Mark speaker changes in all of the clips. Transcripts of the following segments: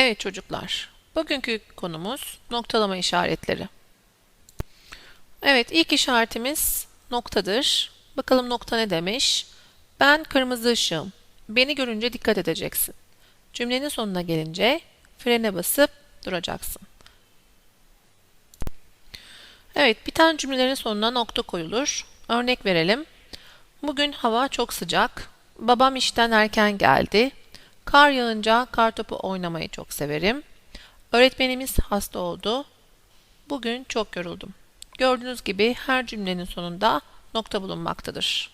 Speaker 1: Evet çocuklar, bugünkü konumuz noktalama işaretleri. Evet, ilk işaretimiz noktadır. Bakalım nokta ne demiş? Ben kırmızı ışığım. Beni görünce dikkat edeceksin. Cümlenin sonuna gelince frene basıp duracaksın. Evet, biten cümlelerin sonuna nokta koyulur. Örnek verelim. Bugün hava çok sıcak. Babam işten erken geldi. Kar yağınca kartopu oynamayı çok severim. Öğretmenimiz hasta oldu. Bugün çok yoruldum. Gördüğünüz gibi her cümlenin sonunda nokta bulunmaktadır.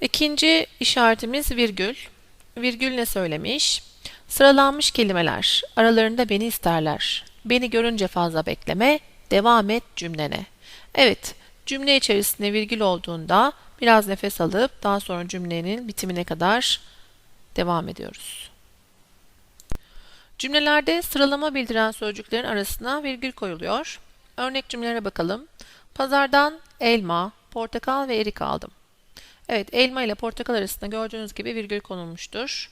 Speaker 1: İkinci işaretimiz virgül. Virgül ne söylemiş? Sıralanmış kelimeler. Aralarında beni isterler. Beni görünce fazla bekleme. Devam et cümlene. Evet, cümle içerisinde virgül olduğunda biraz nefes alıp daha sonra cümlenin bitimine kadar devam ediyoruz. Cümlelerde sıralama bildiren sözcüklerin arasına virgül koyuluyor. Örnek cümlelere bakalım. Pazardan elma, portakal ve erik aldım. Evet, elma ile portakal arasında gördüğünüz gibi virgül konulmuştur.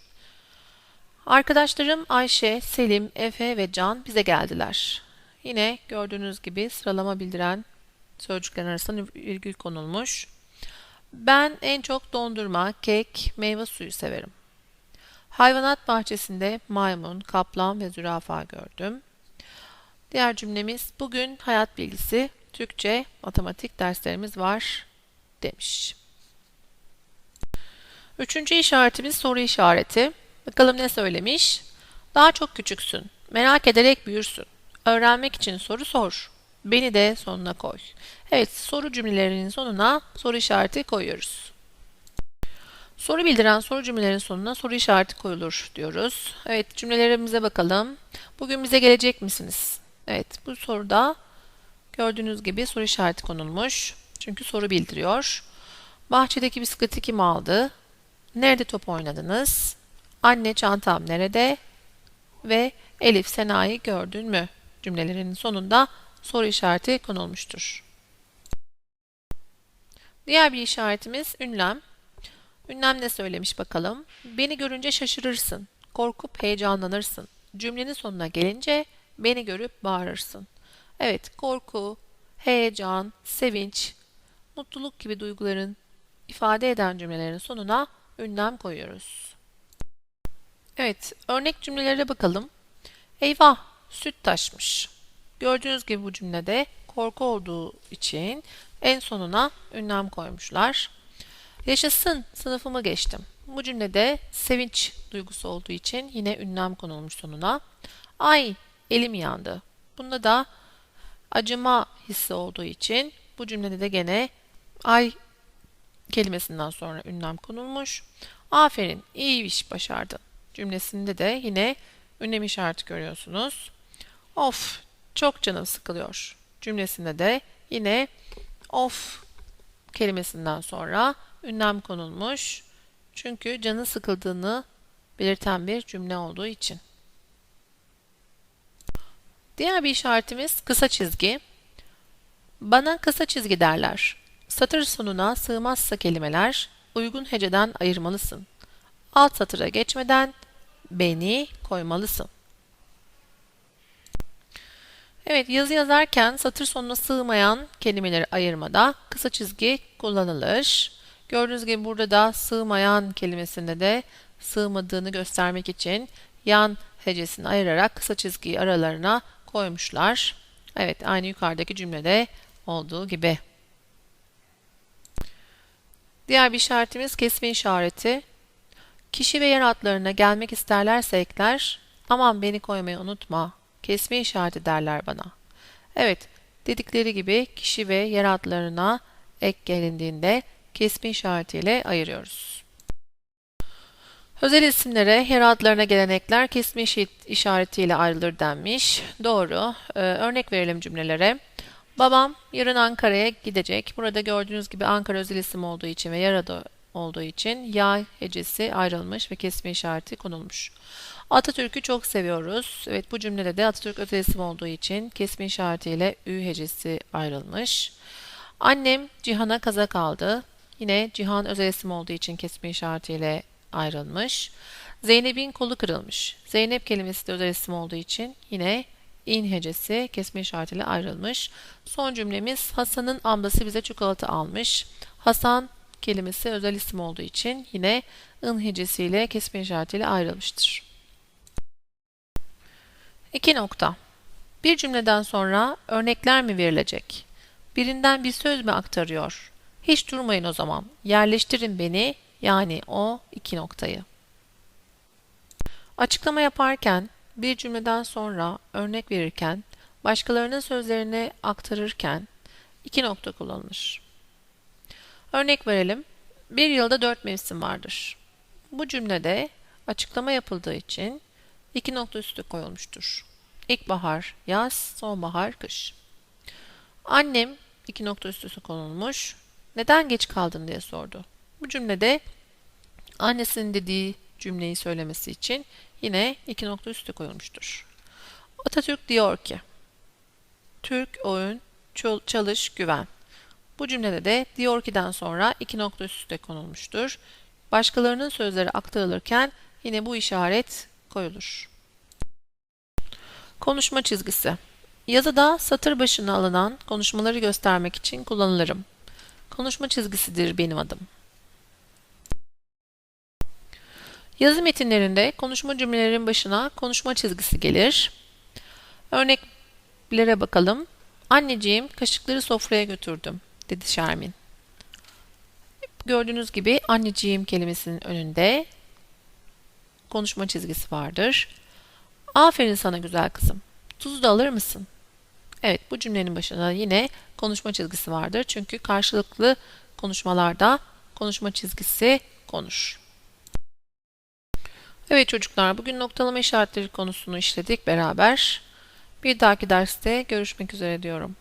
Speaker 1: Arkadaşlarım Ayşe, Selim, Efe ve Can bize geldiler. Yine gördüğünüz gibi sıralama bildiren sözcüklerin arasına virgül konulmuş. Ben en çok dondurma, kek, meyve suyu severim. Hayvanat bahçesinde maymun, kaplan ve zürafa gördüm. Diğer cümlemiz bugün hayat bilgisi, Türkçe, matematik derslerimiz var demiş. Üçüncü işaretimiz soru işareti. Bakalım ne söylemiş? Daha çok küçüksün. Merak ederek büyürsün. Öğrenmek için soru sor. Beni de sonuna koy. Evet, soru cümlelerinin sonuna soru işareti koyuyoruz. Soru bildiren soru cümlelerin sonuna soru işareti koyulur diyoruz. Evet, cümlelerimize bakalım. Bugün bize gelecek misiniz? Evet, bu soruda gördüğünüz gibi soru işareti konulmuş. Çünkü soru bildiriyor. Bahçedeki bisikleti kim aldı? Nerede top oynadınız? Anne çantam nerede? Ve Elif Sena'yı gördün mü? Cümlelerinin sonunda soru işareti konulmuştur. Diğer bir işaretimiz ünlem. Ünlem ne söylemiş bakalım? Beni görünce şaşırırsın, korkup heyecanlanırsın. Cümlenin sonuna gelince beni görüp bağırırsın. Evet, korku, heyecan, sevinç, mutluluk gibi duyguların ifade eden cümlelerin sonuna ünlem koyuyoruz. Evet, örnek cümlelere bakalım. Eyvah, süt taşmış. Gördüğünüz gibi bu cümlede korku olduğu için en sonuna ünlem koymuşlar. Yaşasın, sınıfımı geçtim. Bu cümlede sevinç duygusu olduğu için yine ünlem konulmuş sonuna. Ay, elim yandı. Bunda da acıma hissi olduğu için bu cümlede de gene ay kelimesinden sonra ünlem konulmuş. Aferin, iyi iş başardın cümlesinde de yine ünlem işareti görüyorsunuz. Of, çok canım sıkılıyor cümlesinde de yine of kelimesinden sonra ünlem konulmuş. Çünkü canı sıkıldığını belirten bir cümle olduğu için. Diğer bir işaretimiz kısa çizgi. Bana kısa çizgi derler. Satır sonuna sığmazsa kelimeler uygun heceden ayırmalısın. Alt satıra geçmeden beni koymalısın. Evet, yazı yazarken satır sonuna sığmayan kelimeleri ayırmada kısa çizgi kullanılır. Gördüğünüz gibi burada da sığmayan kelimesinde de sığmadığını göstermek için yan hecesini ayırarak kısa çizgiyi aralarına koymuşlar. Evet, aynı yukarıdaki cümlede olduğu gibi. Diğer bir işaretimiz kesme işareti. Kişi ve yer adlarına gelmek isterlerse ekler, aman beni koymayı unutma, kesme işareti derler bana. Evet, dedikleri gibi kişi ve yer adlarına ek gelindiğinde kesme işaretiyle ayırıyoruz. Özel isimlere, yer adlarına gelen ekler kesme işaretiyle ayrılır denmiş. Doğru. Ee, örnek verelim cümlelere. Babam yarın Ankara'ya gidecek. Burada gördüğünüz gibi Ankara özel isim olduğu için ve yer olduğu için ya hecesi ayrılmış ve kesme işareti konulmuş. Atatürk'ü çok seviyoruz. Evet bu cümlede de Atatürk özel isim olduğu için kesme işaretiyle ü hecesi ayrılmış. Annem Cihan'a kazak aldı. Yine Cihan özel isim olduğu için kesme işaretiyle ayrılmış. Zeynep'in kolu kırılmış. Zeynep kelimesi de özel isim olduğu için yine in hecesi kesme işaretiyle ayrılmış. Son cümlemiz Hasan'ın ablası bize çikolata almış. Hasan kelimesi özel isim olduğu için yine ın hecesiyle kesme işaretiyle ayrılmıştır. 2 nokta. Bir cümleden sonra örnekler mi verilecek? Birinden bir söz mü aktarıyor? Hiç durmayın o zaman. Yerleştirin beni yani o iki noktayı. Açıklama yaparken, bir cümleden sonra örnek verirken, başkalarının sözlerini aktarırken iki nokta kullanılır. Örnek verelim. Bir yılda dört mevsim vardır. Bu cümlede açıklama yapıldığı için iki nokta üstü koyulmuştur. İlkbahar, yaz, sonbahar, kış. Annem iki nokta üstüsü konulmuş. Neden geç kaldın diye sordu. Bu cümlede annesinin dediği cümleyi söylemesi için yine iki nokta üstü koyulmuştur. Atatürk diyor ki, Türk oyun, çalış, güven. Bu cümlede de diyor ki'den sonra iki nokta üst üste konulmuştur. Başkalarının sözleri aktarılırken yine bu işaret koyulur. Konuşma çizgisi. Yazıda satır başına alınan konuşmaları göstermek için kullanılırım. Konuşma çizgisidir benim adım. Yazı metinlerinde konuşma cümlelerin başına konuşma çizgisi gelir. Örneklere bakalım. Anneciğim kaşıkları sofraya götürdüm, dedi Şermin. Gördüğünüz gibi anneciğim kelimesinin önünde konuşma çizgisi vardır. Aferin sana güzel kızım. Tuz da alır mısın? Bu cümlenin başına yine konuşma çizgisi vardır. Çünkü karşılıklı konuşmalarda konuşma çizgisi konur. Evet çocuklar, bugün noktalama işaretleri konusunu işledik beraber. Bir dahaki derste görüşmek üzere diyorum.